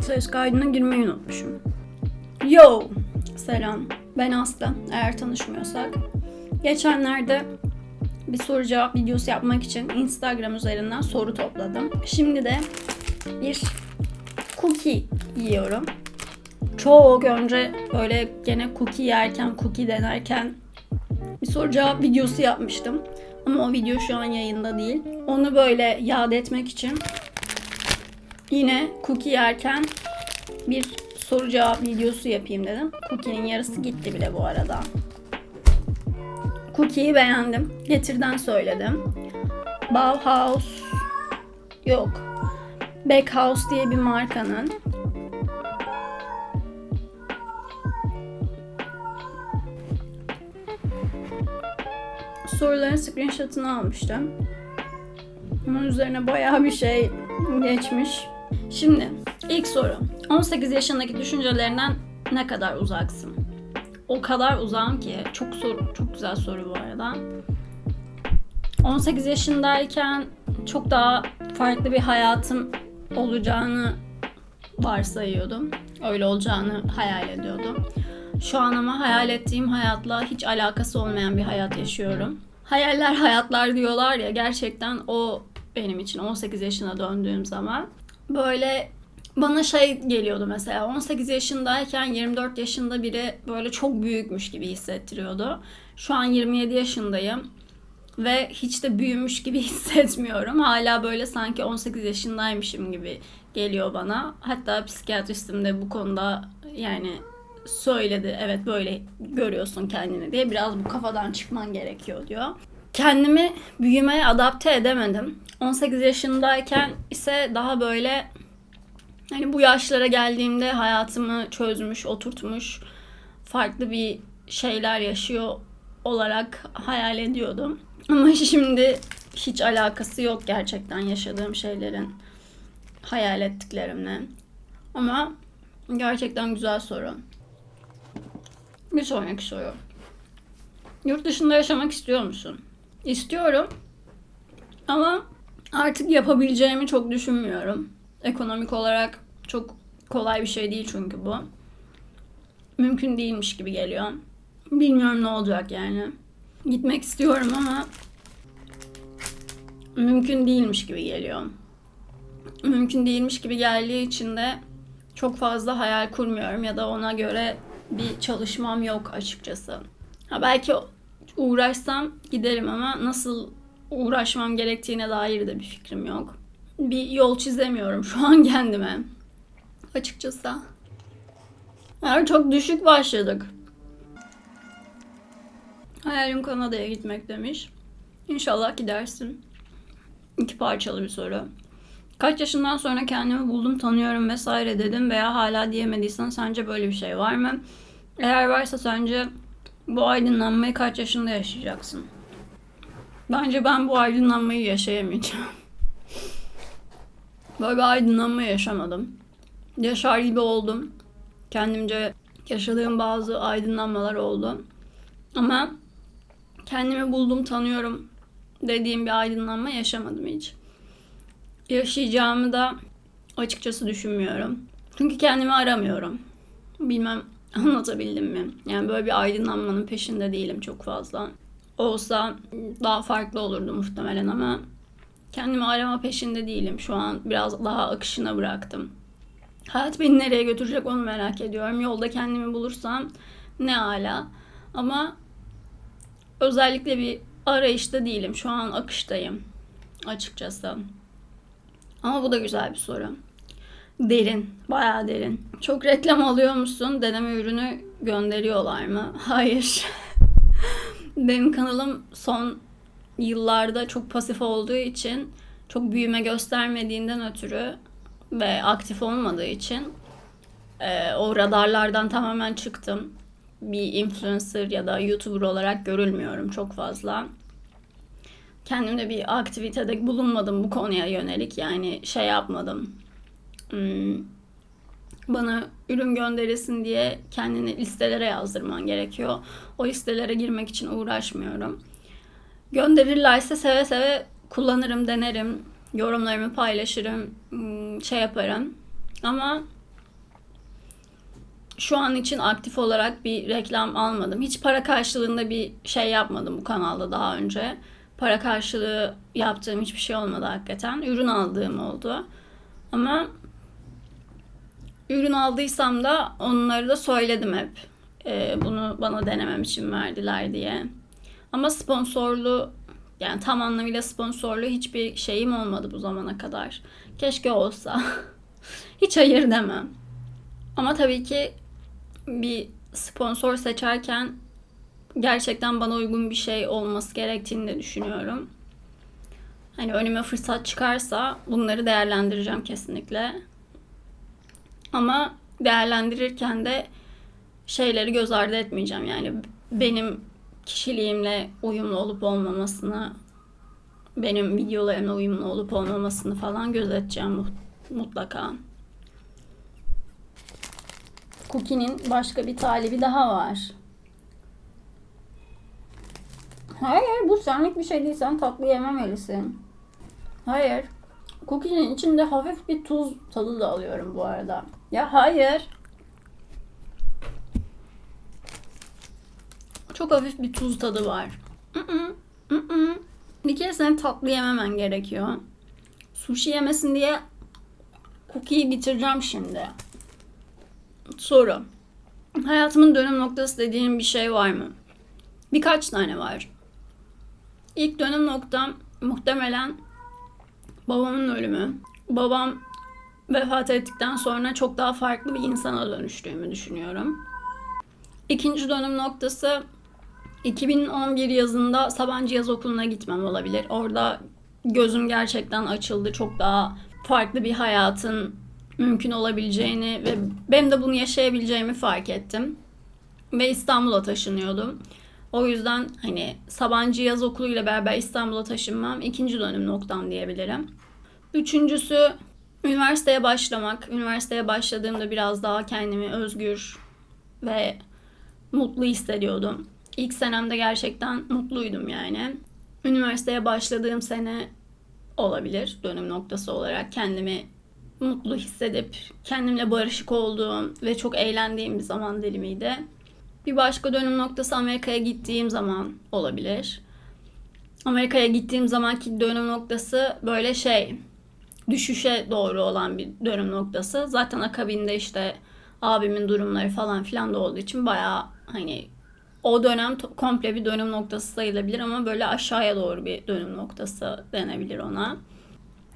Ses kaydına girmeyi unutmuşum. Yo! Selam. Ben Aslı. Eğer tanışmıyorsak. Geçenlerde bir soru cevap videosu yapmak için Instagram üzerinden soru topladım. Şimdi de bir cookie yiyorum. Çok önce böyle gene cookie yerken, cookie denerken bir soru cevap videosu yapmıştım. Ama o video şu an yayında değil. Onu böyle yad etmek için yine cookie yerken bir soru cevap videosu yapayım dedim. Cookie'nin yarısı gitti bile bu arada. Cookie'yi beğendim. Getirden söyledim. Bauhaus yok. Backhouse diye bir markanın soruların screenshot'ını almıştım. Bunun üzerine bayağı bir şey geçmiş. Şimdi ilk soru. 18 yaşındaki düşüncelerinden ne kadar uzaksın? O kadar uzağım ki. Çok soru, çok güzel soru bu arada. 18 yaşındayken çok daha farklı bir hayatım olacağını varsayıyordum. Öyle olacağını hayal ediyordum. Şu an ama hayal ettiğim hayatla hiç alakası olmayan bir hayat yaşıyorum. Hayaller hayatlar diyorlar ya gerçekten o benim için 18 yaşına döndüğüm zaman böyle bana şey geliyordu mesela 18 yaşındayken 24 yaşında biri böyle çok büyükmüş gibi hissettiriyordu. Şu an 27 yaşındayım ve hiç de büyümüş gibi hissetmiyorum. Hala böyle sanki 18 yaşındaymışım gibi geliyor bana. Hatta psikiyatristim de bu konuda yani söyledi. Evet böyle görüyorsun kendini diye. Biraz bu kafadan çıkman gerekiyor diyor. Kendimi büyümeye adapte edemedim. 18 yaşındayken ise daha böyle hani bu yaşlara geldiğimde hayatımı çözmüş, oturtmuş, farklı bir şeyler yaşıyor olarak hayal ediyordum. Ama şimdi hiç alakası yok gerçekten yaşadığım şeylerin hayal ettiklerimle. Ama gerçekten güzel soru. Bir sonraki soru. Yurt dışında yaşamak istiyor musun? İstiyorum. Ama artık yapabileceğimi çok düşünmüyorum. Ekonomik olarak çok kolay bir şey değil çünkü bu. Mümkün değilmiş gibi geliyor. Bilmiyorum ne olacak yani. Gitmek istiyorum ama mümkün değilmiş gibi geliyor. Mümkün değilmiş gibi geldiği için de çok fazla hayal kurmuyorum ya da ona göre bir çalışmam yok açıkçası. Ha belki uğraşsam giderim ama nasıl uğraşmam gerektiğine dair de bir fikrim yok. Bir yol çizemiyorum şu an kendime. Açıkçası. Yani çok düşük başladık. Hayalim Kanada'ya gitmek demiş. İnşallah gidersin. İki parçalı bir soru. Kaç yaşından sonra kendimi buldum, tanıyorum vesaire dedim veya hala diyemediysen sence böyle bir şey var mı? Eğer varsa sence bu aydınlanmayı kaç yaşında yaşayacaksın? Bence ben bu aydınlanmayı yaşayamayacağım. Böyle bir aydınlanma yaşamadım. Yaşar gibi oldum. Kendimce yaşadığım bazı aydınlanmalar oldu. Ama kendimi buldum, tanıyorum dediğim bir aydınlanma yaşamadım hiç. Yaşayacağımı da açıkçası düşünmüyorum. Çünkü kendimi aramıyorum. Bilmem anlatabildim mi? Yani böyle bir aydınlanmanın peşinde değilim çok fazla. Olsa daha farklı olurdu muhtemelen ama kendimi arama peşinde değilim. Şu an biraz daha akışına bıraktım. Hayat beni nereye götürecek onu merak ediyorum. Yolda kendimi bulursam ne ala. Ama özellikle bir arayışta değilim. Şu an akıştayım açıkçası. Ama bu da güzel bir soru. Derin, bayağı derin. Çok reklam alıyor musun? Deneme ürünü gönderiyorlar mı? Hayır. Benim kanalım son yıllarda çok pasif olduğu için, çok büyüme göstermediğinden ötürü ve aktif olmadığı için e, o radarlardan tamamen çıktım. Bir influencer ya da YouTuber olarak görülmüyorum çok fazla kendimde bir aktivitede bulunmadım bu konuya yönelik. Yani şey yapmadım. Hmm, bana ürün gönderilsin diye kendini listelere yazdırman gerekiyor. O listelere girmek için uğraşmıyorum. Gönderirlerse seve seve kullanırım, denerim. Yorumlarımı paylaşırım, hmm, şey yaparım. Ama şu an için aktif olarak bir reklam almadım. Hiç para karşılığında bir şey yapmadım bu kanalda daha önce. Para karşılığı yaptığım hiçbir şey olmadı hakikaten. Ürün aldığım oldu. Ama ürün aldıysam da onları da söyledim hep. Ee, bunu bana denemem için verdiler diye. Ama sponsorlu yani tam anlamıyla sponsorlu hiçbir şeyim olmadı bu zamana kadar. Keşke olsa. Hiç hayır demem. Ama tabii ki bir sponsor seçerken gerçekten bana uygun bir şey olması gerektiğini de düşünüyorum. Hani önüme fırsat çıkarsa bunları değerlendireceğim kesinlikle. Ama değerlendirirken de şeyleri göz ardı etmeyeceğim. Yani benim kişiliğimle uyumlu olup olmamasını, benim videolarımla uyumlu olup olmamasını falan gözeteceğim mutlaka. Cookie'nin başka bir talibi daha var. Hayır bu senlik bir şey değil. Sen tatlı yememelisin. Hayır. Cookie'nin içinde hafif bir tuz tadı da alıyorum bu arada. Ya hayır. Çok hafif bir tuz tadı var. Bir kere senin tatlı yememen gerekiyor. Sushi yemesin diye cookie'yi bitireceğim şimdi. Soru. Hayatımın dönüm noktası dediğim bir şey var mı? Birkaç tane var. İlk dönüm noktam muhtemelen babamın ölümü. Babam vefat ettikten sonra çok daha farklı bir insana dönüştüğümü düşünüyorum. İkinci dönüm noktası 2011 yazında Sabancı Yaz Okulu'na gitmem olabilir. Orada gözüm gerçekten açıldı. Çok daha farklı bir hayatın mümkün olabileceğini ve benim de bunu yaşayabileceğimi fark ettim. Ve İstanbul'a taşınıyordum. O yüzden hani Sabancı Yaz Okulu ile beraber İstanbul'a taşınmam ikinci dönüm noktam diyebilirim. Üçüncüsü üniversiteye başlamak. Üniversiteye başladığımda biraz daha kendimi özgür ve mutlu hissediyordum. İlk senemde gerçekten mutluydum yani. Üniversiteye başladığım sene olabilir dönüm noktası olarak kendimi mutlu hissedip kendimle barışık olduğum ve çok eğlendiğim bir zaman dilimiydi. Bir başka dönüm noktası Amerika'ya gittiğim zaman olabilir. Amerika'ya gittiğim zamanki dönüm noktası böyle şey düşüşe doğru olan bir dönüm noktası. Zaten akabinde işte abimin durumları falan filan da olduğu için bayağı hani o dönem komple bir dönüm noktası sayılabilir ama böyle aşağıya doğru bir dönüm noktası denebilir ona.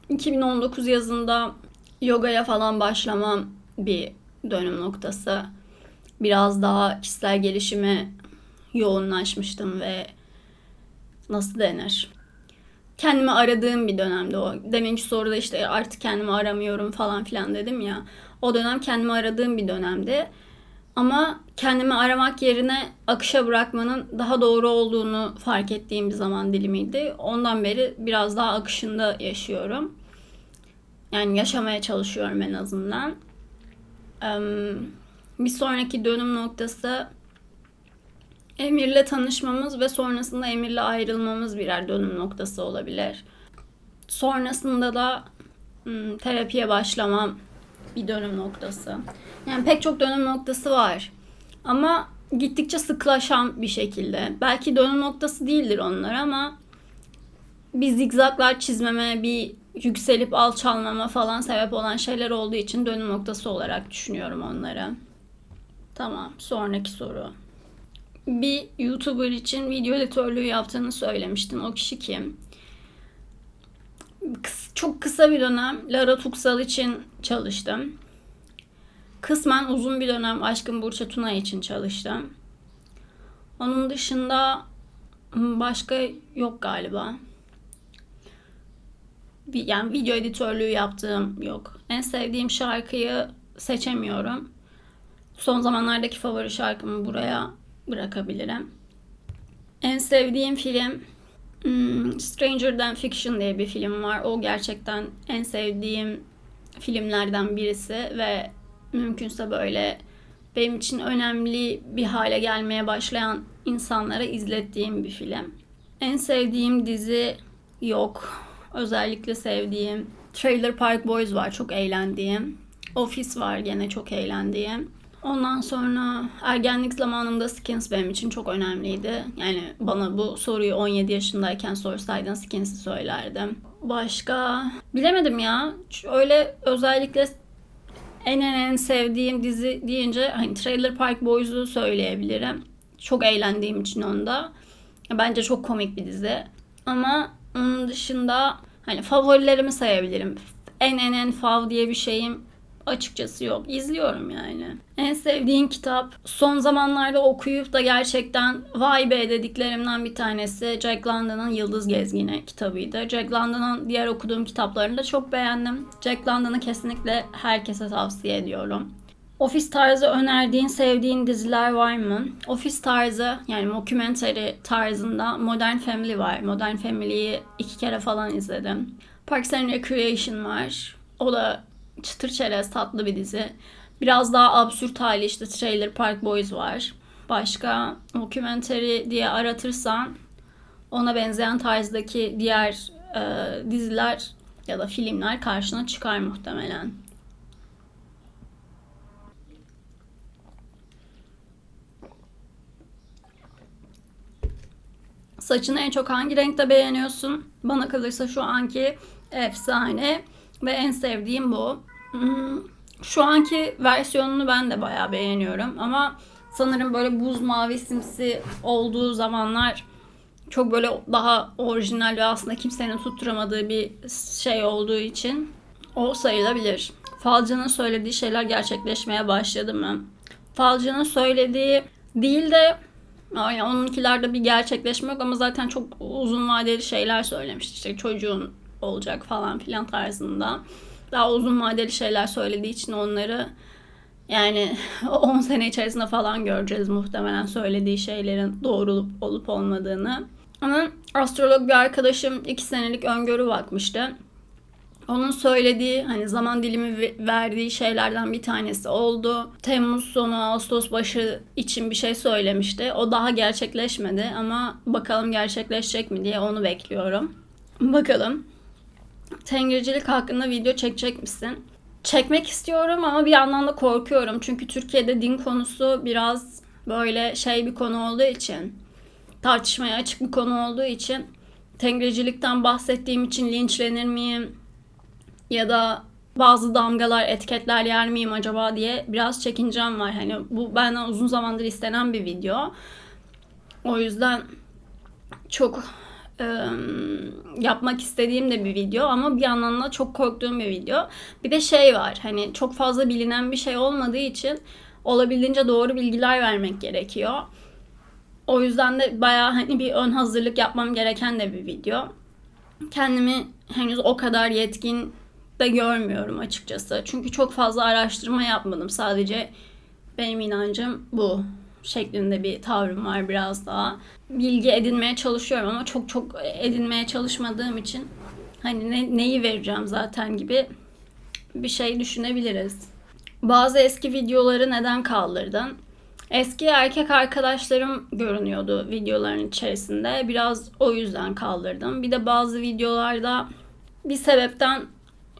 2019 yazında yogaya falan başlamam bir dönüm noktası. Biraz daha kişisel gelişime yoğunlaşmıştım ve nasıl denir? Kendimi aradığım bir dönemde o. Deminki soruda işte artık kendimi aramıyorum falan filan dedim ya. O dönem kendimi aradığım bir dönemdi. Ama kendimi aramak yerine akışa bırakmanın daha doğru olduğunu fark ettiğim bir zaman dilimiydi. Ondan beri biraz daha akışında yaşıyorum. Yani yaşamaya çalışıyorum en azından. Bir sonraki dönüm noktası Emir'le tanışmamız ve sonrasında Emir'le ayrılmamız birer dönüm noktası olabilir. Sonrasında da terapiye başlamam bir dönüm noktası. Yani pek çok dönüm noktası var. Ama gittikçe sıklaşan bir şekilde. Belki dönüm noktası değildir onlar ama bir zigzaglar çizmeme, bir yükselip alçalmama falan sebep olan şeyler olduğu için dönüm noktası olarak düşünüyorum onları. Tamam, sonraki soru. Bir YouTuber için video editörlüğü yaptığını söylemiştin. O kişi kim? Çok kısa bir dönem Lara Tuksal için çalıştım. Kısmen uzun bir dönem Aşkın Burça Tuna için çalıştım. Onun dışında başka yok galiba yani video editörlüğü yaptığım yok. En sevdiğim şarkıyı seçemiyorum. Son zamanlardaki favori şarkımı buraya bırakabilirim. En sevdiğim film hmm, Stranger Than Fiction diye bir film var. O gerçekten en sevdiğim filmlerden birisi ve mümkünse böyle benim için önemli bir hale gelmeye başlayan insanlara izlettiğim bir film. En sevdiğim dizi yok özellikle sevdiğim. Trailer Park Boys var çok eğlendiğim. Office var gene çok eğlendiğim. Ondan sonra ergenlik zamanımda Skins benim için çok önemliydi. Yani bana bu soruyu 17 yaşındayken sorsaydın Skins'i söylerdim. Başka bilemedim ya. Öyle özellikle en en en sevdiğim dizi deyince hani Trailer Park Boys'u söyleyebilirim. Çok eğlendiğim için onda. Bence çok komik bir dizi. Ama onun dışında hani favorilerimi sayabilirim. En en en fav diye bir şeyim açıkçası yok. İzliyorum yani. En sevdiğim kitap son zamanlarda okuyup da gerçekten vay be dediklerimden bir tanesi Jack London'ın Yıldız Gezgini kitabıydı. Jack London'ın diğer okuduğum kitaplarını da çok beğendim. Jack London'ı kesinlikle herkese tavsiye ediyorum. Ofis tarzı önerdiğin, sevdiğin diziler var mı? Ofis tarzı yani mockumentary tarzında Modern Family var. Modern Family'yi iki kere falan izledim. Parks and Recreation var. O da çıtır çerez tatlı bir dizi. Biraz daha absürt hali işte Trailer Park Boys var. Başka mockumentary diye aratırsan ona benzeyen tarzdaki diğer e, diziler ya da filmler karşına çıkar muhtemelen. Saçını en çok hangi renkte beğeniyorsun? Bana kalırsa şu anki efsane ve en sevdiğim bu. Hmm, Şu anki versiyonunu ben de bayağı beğeniyorum ama sanırım böyle buz mavisimsi olduğu zamanlar çok böyle daha orijinal ve aslında kimsenin tutturamadığı bir şey olduğu için o sayılabilir. Falcı'nın söylediği şeyler gerçekleşmeye başladı mı? Falcı'nın söylediği değil de yani onunkilerde bir gerçekleşme yok ama zaten çok uzun vadeli şeyler söylemişti. İşte çocuğun olacak falan filan tarzında. Daha uzun vadeli şeyler söylediği için onları yani 10 sene içerisinde falan göreceğiz muhtemelen söylediği şeylerin doğru olup, olmadığını. Ama astrolog bir arkadaşım 2 senelik öngörü bakmıştı. Onun söylediği hani zaman dilimi ve- verdiği şeylerden bir tanesi oldu. Temmuz sonu Ağustos başı için bir şey söylemişti. O daha gerçekleşmedi ama bakalım gerçekleşecek mi diye onu bekliyorum. Bakalım. Tengircilik hakkında video çekecek misin? Çekmek istiyorum ama bir yandan da korkuyorum. Çünkü Türkiye'de din konusu biraz böyle şey bir konu olduğu için tartışmaya açık bir konu olduğu için tengrecilikten bahsettiğim için linçlenir miyim? Ya da bazı damgalar, etiketler yer miyim acaba diye biraz çekincem var. Hani bu benden uzun zamandır istenen bir video. O yüzden çok ım, yapmak istediğim de bir video ama bir yandan da çok korktuğum bir video. Bir de şey var hani çok fazla bilinen bir şey olmadığı için olabildiğince doğru bilgiler vermek gerekiyor. O yüzden de bayağı hani bir ön hazırlık yapmam gereken de bir video. Kendimi henüz o kadar yetkin de görmüyorum açıkçası. Çünkü çok fazla araştırma yapmadım. Sadece benim inancım bu şeklinde bir tavrım var biraz daha. Bilgi edinmeye çalışıyorum ama çok çok edinmeye çalışmadığım için hani ne, neyi vereceğim zaten gibi bir şey düşünebiliriz. Bazı eski videoları neden kaldırdın? Eski erkek arkadaşlarım görünüyordu videoların içerisinde. Biraz o yüzden kaldırdım. Bir de bazı videolarda bir sebepten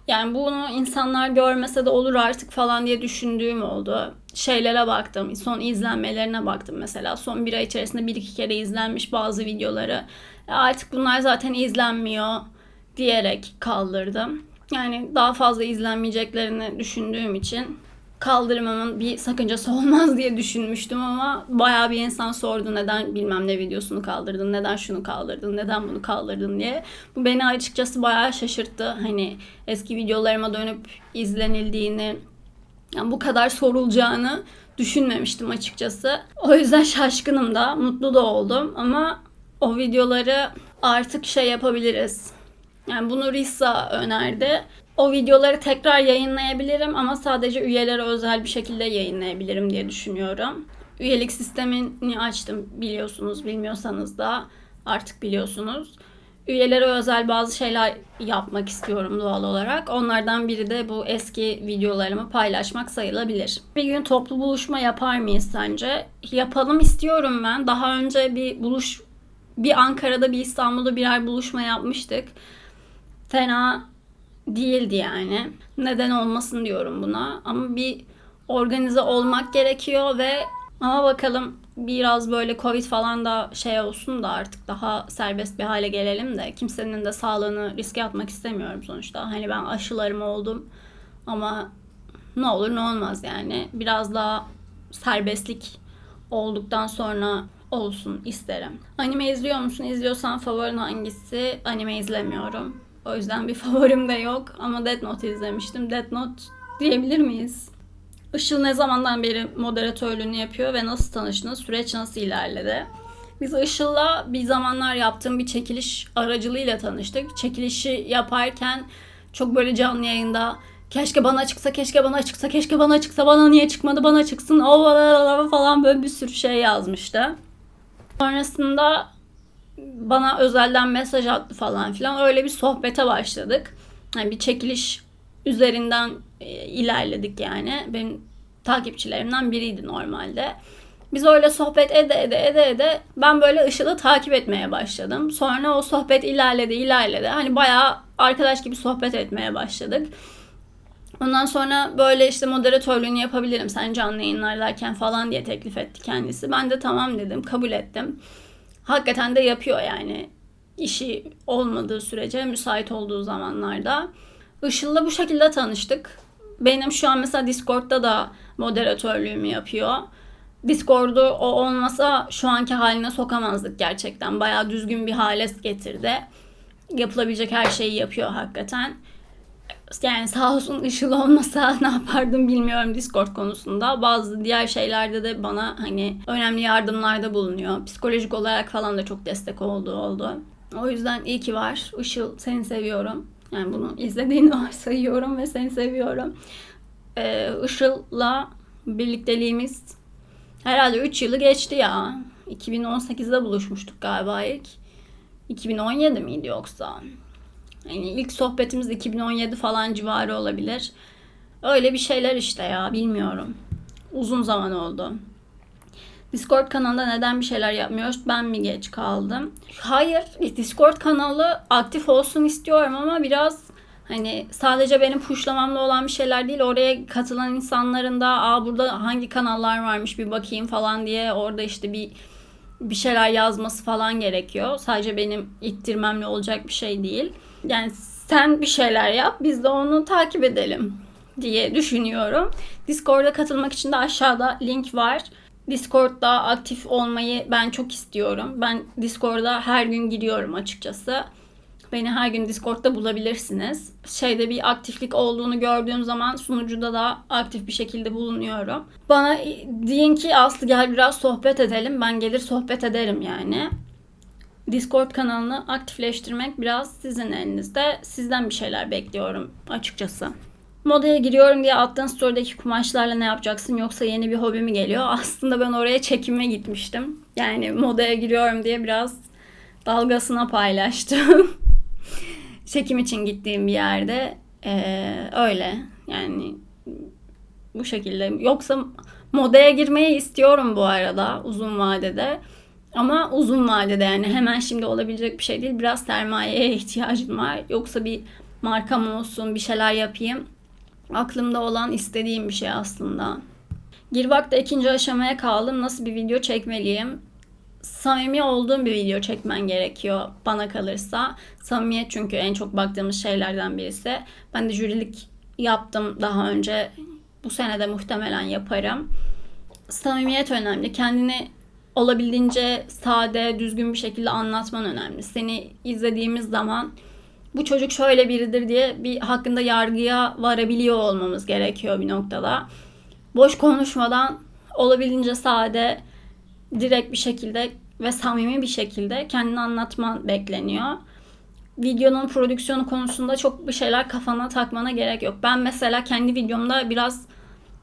yani bunu insanlar görmese de olur artık falan diye düşündüğüm oldu. Şeylere baktım, son izlenmelerine baktım mesela. Son bir ay içerisinde bir iki kere izlenmiş bazı videoları. E artık bunlar zaten izlenmiyor diyerek kaldırdım. Yani daha fazla izlenmeyeceklerini düşündüğüm için kaldırmamın bir sakıncası olmaz diye düşünmüştüm ama bayağı bir insan sordu neden bilmem ne videosunu kaldırdın, neden şunu kaldırdın, neden bunu kaldırdın diye. Bu beni açıkçası bayağı şaşırttı. Hani eski videolarıma dönüp izlenildiğini, yani bu kadar sorulacağını düşünmemiştim açıkçası. O yüzden şaşkınım da, mutlu da oldum ama o videoları artık şey yapabiliriz. Yani bunu Rissa önerdi. O videoları tekrar yayınlayabilirim ama sadece üyelere özel bir şekilde yayınlayabilirim diye düşünüyorum. Üyelik sistemini açtım biliyorsunuz, bilmiyorsanız da artık biliyorsunuz. Üyelere özel bazı şeyler yapmak istiyorum doğal olarak. Onlardan biri de bu eski videolarımı paylaşmak sayılabilir. Bir gün toplu buluşma yapar mıyız sence? Yapalım istiyorum ben. Daha önce bir buluş bir Ankara'da bir İstanbul'da birer buluşma yapmıştık. fena değildi yani. Neden olmasın diyorum buna. Ama bir organize olmak gerekiyor ve ama bakalım biraz böyle Covid falan da şey olsun da artık daha serbest bir hale gelelim de kimsenin de sağlığını riske atmak istemiyorum sonuçta. Hani ben aşılarım oldum ama ne olur ne olmaz yani. Biraz daha serbestlik olduktan sonra olsun isterim. Anime izliyor musun? İzliyorsan favorin hangisi? Anime izlemiyorum. O yüzden bir favorim de yok. Ama Death Note izlemiştim. Death Note diyebilir miyiz? Işıl ne zamandan beri moderatörlüğünü yapıyor ve nasıl tanıştınız? Süreç nasıl ilerledi? Biz Işıl'la bir zamanlar yaptığım bir çekiliş aracılığıyla tanıştık. Çekilişi yaparken çok böyle canlı yayında keşke bana çıksa, keşke bana çıksa, keşke bana çıksa, bana niye çıkmadı, bana çıksın, o falan böyle bir sürü şey yazmıştı. Sonrasında bana özelden mesaj attı falan filan. Öyle bir sohbete başladık. Yani bir çekiliş üzerinden e, ilerledik yani. Benim takipçilerimden biriydi normalde. Biz öyle sohbet ede ede ede ede ben böyle Işıl'ı takip etmeye başladım. Sonra o sohbet ilerledi ilerledi. Hani bayağı arkadaş gibi sohbet etmeye başladık. Ondan sonra böyle işte moderatörlüğünü yapabilirim sen canlı yayınlardayken falan diye teklif etti kendisi. Ben de tamam dedim kabul ettim. Hakikaten de yapıyor yani işi olmadığı sürece müsait olduğu zamanlarda. Işıl'la bu şekilde tanıştık. Benim şu an mesela Discord'da da moderatörlüğümü yapıyor. Discord'u o olmasa şu anki haline sokamazdık gerçekten. Bayağı düzgün bir hale getirdi. Yapılabilecek her şeyi yapıyor hakikaten. Yani sağ olsun Işıl olmasa ne yapardım bilmiyorum Discord konusunda. Bazı diğer şeylerde de bana hani önemli yardımlarda bulunuyor. Psikolojik olarak falan da çok destek olduğu oldu. O yüzden iyi ki var. Işıl seni seviyorum. Yani bunu izlediğini varsayıyorum ve seni seviyorum. Ee, Işıl'la birlikteliğimiz herhalde 3 yılı geçti ya. 2018'de buluşmuştuk galiba ilk. 2017 miydi yoksa? Yani ilk sohbetimiz 2017 falan civarı olabilir. Öyle bir şeyler işte ya bilmiyorum. Uzun zaman oldu. Discord kanalında neden bir şeyler yapmıyoruz? Ben mi geç kaldım? Hayır, Discord kanalı aktif olsun istiyorum ama biraz hani sadece benim pushlamamla olan bir şeyler değil. Oraya katılan insanların da Aa, burada hangi kanallar varmış bir bakayım falan diye orada işte bir bir şeyler yazması falan gerekiyor. Sadece benim ittirmemle olacak bir şey değil. Yani sen bir şeyler yap, biz de onu takip edelim diye düşünüyorum. Discord'a katılmak için de aşağıda link var. Discord'da aktif olmayı ben çok istiyorum. Ben Discord'a her gün giriyorum açıkçası. Beni her gün Discord'da bulabilirsiniz. Şeyde bir aktiflik olduğunu gördüğüm zaman sunucuda da aktif bir şekilde bulunuyorum. Bana deyin ki Aslı gel biraz sohbet edelim. Ben gelir sohbet ederim yani. Discord kanalını aktifleştirmek biraz sizin elinizde. Sizden bir şeyler bekliyorum açıkçası. Modaya giriyorum diye attığın story'deki kumaşlarla ne yapacaksın yoksa yeni bir hobi mi geliyor? Aslında ben oraya çekime gitmiştim. Yani modaya giriyorum diye biraz dalgasına paylaştım. Çekim için gittiğim bir yerde ee, öyle yani bu şekilde. Yoksa modaya girmeyi istiyorum bu arada uzun vadede. Ama uzun vadede yani hemen şimdi olabilecek bir şey değil. Biraz sermayeye ihtiyacım var. Yoksa bir markam olsun, bir şeyler yapayım. Aklımda olan istediğim bir şey aslında. Girvak'ta ikinci aşamaya kaldım. Nasıl bir video çekmeliyim? Samimi olduğum bir video çekmen gerekiyor bana kalırsa. Samimiyet çünkü en çok baktığımız şeylerden birisi. Ben de jürilik yaptım daha önce. Bu sene de muhtemelen yaparım. Samimiyet önemli. Kendini olabildiğince sade, düzgün bir şekilde anlatman önemli. Seni izlediğimiz zaman bu çocuk şöyle biridir diye bir hakkında yargıya varabiliyor olmamız gerekiyor bir noktada. Boş konuşmadan olabildiğince sade, direkt bir şekilde ve samimi bir şekilde kendini anlatman bekleniyor. Videonun prodüksiyonu konusunda çok bir şeyler kafana takmana gerek yok. Ben mesela kendi videomda biraz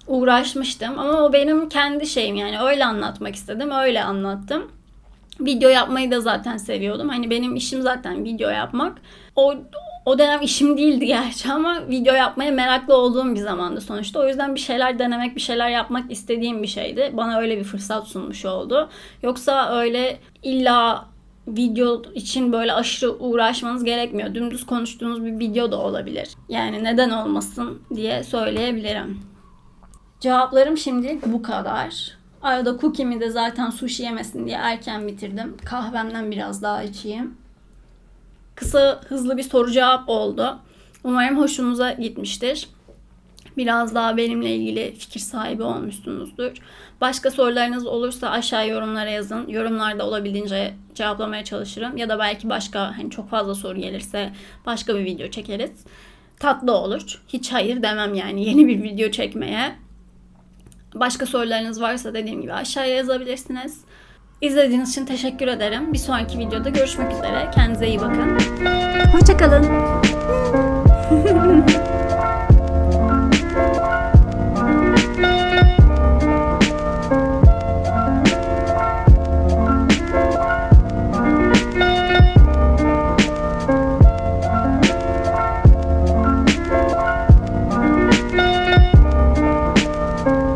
uğraşmıştım ama o benim kendi şeyim yani öyle anlatmak istedim, öyle anlattım. Video yapmayı da zaten seviyordum. Hani benim işim zaten video yapmak. O o dönem işim değildi gerçi ama video yapmaya meraklı olduğum bir zamandı sonuçta. O yüzden bir şeyler denemek, bir şeyler yapmak istediğim bir şeydi. Bana öyle bir fırsat sunmuş oldu. Yoksa öyle illa video için böyle aşırı uğraşmanız gerekmiyor. Dümdüz konuştuğunuz bir video da olabilir. Yani neden olmasın diye söyleyebilirim. Cevaplarım şimdi bu kadar. Arada cookie'mi de zaten sushi yemesin diye erken bitirdim. Kahvemden biraz daha içeyim. Kısa hızlı bir soru cevap oldu. Umarım hoşunuza gitmiştir. Biraz daha benimle ilgili fikir sahibi olmuşsunuzdur. Başka sorularınız olursa aşağı yorumlara yazın. Yorumlarda olabildiğince cevaplamaya çalışırım. Ya da belki başka hani çok fazla soru gelirse başka bir video çekeriz. Tatlı olur. Hiç hayır demem yani yeni bir video çekmeye. Başka sorularınız varsa dediğim gibi aşağıya yazabilirsiniz. İzlediğiniz için teşekkür ederim. Bir sonraki videoda görüşmek üzere. Kendinize iyi bakın. Hoşçakalın.